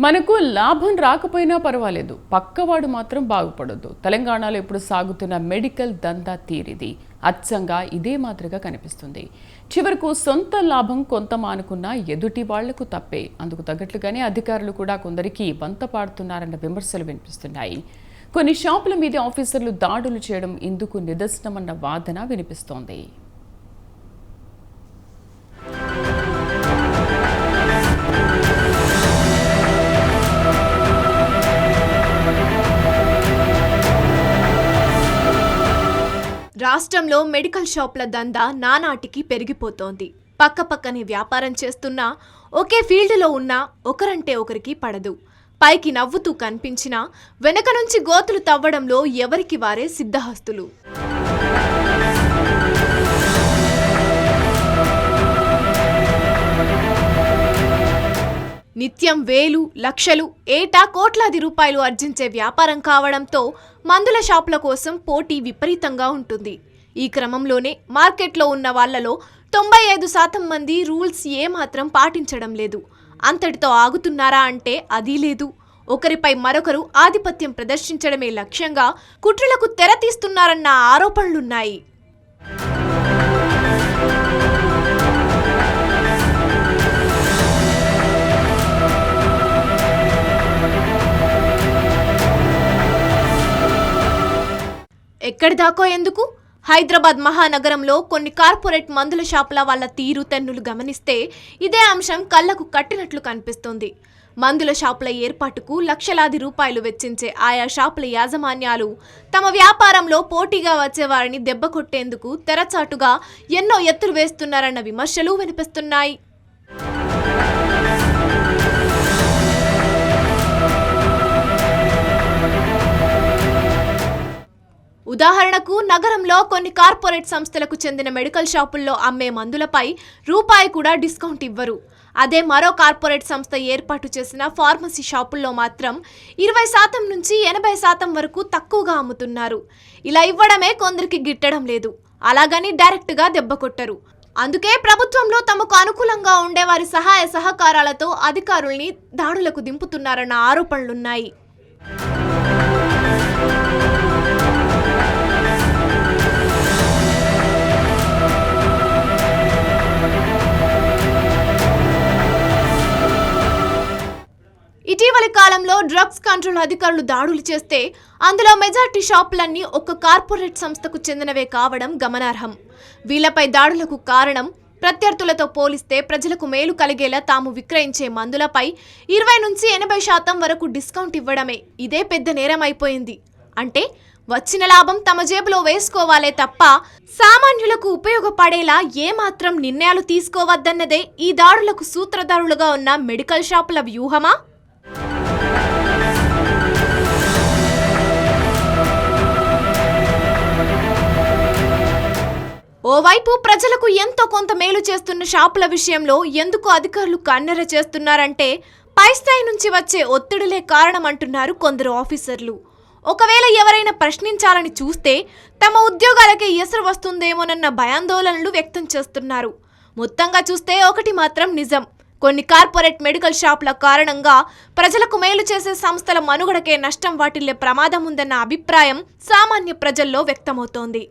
మనకు లాభం రాకపోయినా పర్వాలేదు. పక్కవాడు మాత్రం బాగుపడొద్దు. తెలంగాణలో ఇప్పుడు సాగుతున్న మెడికల్ దందా తీరిది. అచ్చంగా ఇదే మాదిరిగా కనిపిస్తుంది. చివరకు సొంత లాభం కొంత మానుకున్నా ఎదుటి వాళ్ళకు తప్పే. అందుకు తగ్గట్లుగానే అధికారులు కూడా కొందరికి బంత పాడుతున్నారన్న విమర్శలు వినిపిస్తున్నాయి. కొన్ని షాపుల మీద ఆఫీసర్లు దాడులు చేయడం ఇందుకు నిదర్శనమన్న వాదన వినిపిస్తోంది. రాష్ట్రంలో మెడికల్ షాపుల దందా నానాటికి పెరిగిపోతోంది. పక్కపక్కనే వ్యాపారం చేస్తున్నా ఒకే ఫీల్డ్లో ఉన్నా ఒకరంటే ఒకరికి పడదు. పైకి నవ్వుతూ కనిపించినా వెనక నుంచి గోతులు తవ్వడంలో ఎవరికి వారే సిద్ధహస్తులు. నిత్యం వేలు లక్షలు ఏటా కోట్లాది రూపాయలు ఆర్జించే వ్యాపారం కావడంతో మందుల షాపుల కోసం పోటీ విపరీతంగా ఉంటుంది. ఈ క్రమంలోనే మార్కెట్లో ఉన్న వాళ్ళలో తొంభై ఐదు శాతం మంది రూల్స్ ఏమాత్రం పాటించడం లేదు. అంతటితో ఆగుతున్నారా అంటే అది లేదు. ఒకరిపై మరొకరు ఆధిపత్యం ప్రదర్శించడమే లక్ష్యంగా కుట్రలకు తెర తీస్తున్నారన్న ఆరోపణలున్నాయి. ఎక్కడి దాకో ఎందుకు? హైదరాబాద్ మహానగరంలో కొన్ని కార్పొరేట్ మందుల షాపుల వాళ్ళ తీరు తెన్నులు గమనిస్తే ఇదే అంశం కళ్ళకు కట్టినట్లు కనిపిస్తుంది. మందుల షాపుల ఏర్పాటుకు లక్షలాది రూపాయలు వెచ్చించే ఆయా షాపుల యాజమాన్యాలు తమ వ్యాపారంలో పోటీగా వచ్చే వారిని దెబ్బ కొట్టేందుకు తెరచాటుగా ఎన్నో ఎత్తులు వేస్తున్నారన్న విమర్శలు వినిపిస్తున్నాయి. ఉదాహరణకు నగరంలో కొన్ని కార్పొరేట్ సంస్థలకు చెందిన మెడికల్ షాపుల్లో అమ్మే మందులపై రూపాయి కూడా డిస్కౌంట్ ఇవ్వరు. అదే మరో కార్పొరేట్ సంస్థ ఏర్పాటు చేసిన ఫార్మసీ షాపుల్లో మాత్రం ఇరవై శాతం నుంచి ఎనభై శాతం వరకు తక్కువగా అమ్ముతున్నారు. ఇలా ఇవ్వడమే కొందరికి గిట్టడం లేదు. అలాగని డైరెక్ట్గా దెబ్బ కొట్టరు. అందుకే ప్రభుత్వంలో తమకు అనుకూలంగా ఉండే వారి సహాయ సహకారాలతో అధికారుల్ని దాడులకు దింపుతున్నారన్న ఆరోపణలున్నాయి. ఇటీవలి కాలంలో డ్రగ్స్ కంట్రోల్ అధికారులు దాడులు చేస్తే అందులో మెజార్టీ షాపులన్నీ ఒక కార్పొరేట్ సంస్థకు చెందినవే కావడం గమనార్హం. వీళ్ళపై దాడులకు కారణం ప్రత్యర్థులతో పోలిస్తే ప్రజలకు మేలు కలిగేలా తాము విక్రయించే మందులపై ఇరవై నుంచి ఎనభై శాతం వరకు డిస్కౌంట్ ఇవ్వడమే ఇదే పెద్ద నేరమైపోయింది అంటే వచ్చిన లాభం తమ జేబులో వేసుకోవాలే తప్ప సామాన్యులకు ఉపయోగపడేలా ఏమాత్రం నిర్ణయాలు తీసుకోవద్దన్నదే ఈ దాడులకు సూత్రధారులుగా ఉన్న మెడికల్ షాపుల వ్యూహమా? ఓవైపు ప్రజలకు ఎంతో కొంత మేలు చేస్తున్న షాపుల విషయంలో ఎందుకు అధికారులు కన్నెర చేస్తున్నారంటే పై స్థాయి నుంచి వచ్చే ఒత్తిడులే కారణమంటున్నారు కొందరు ఆఫీసర్లు. ఒకవేళ ఎవరైనా ప్రశ్నించాలని చూస్తే తమ ఉద్యోగాలకే ఎసరు వస్తుందేమోనన్న భయాందోళనలు వ్యక్తం చేస్తున్నారు. మొత్తంగా చూస్తే ఒకటి మాత్రం నిజం. కొన్ని కార్పొరేట్ మెడికల్ షాపుల కారణంగా ప్రజలకు మేలు చేసే సంస్థల మనుగడకే నష్టం వాటిల్లే ప్రమాదం ఉందన్న అభిప్రాయం సామాన్య ప్రజల్లో వ్యక్తమవుతోంది.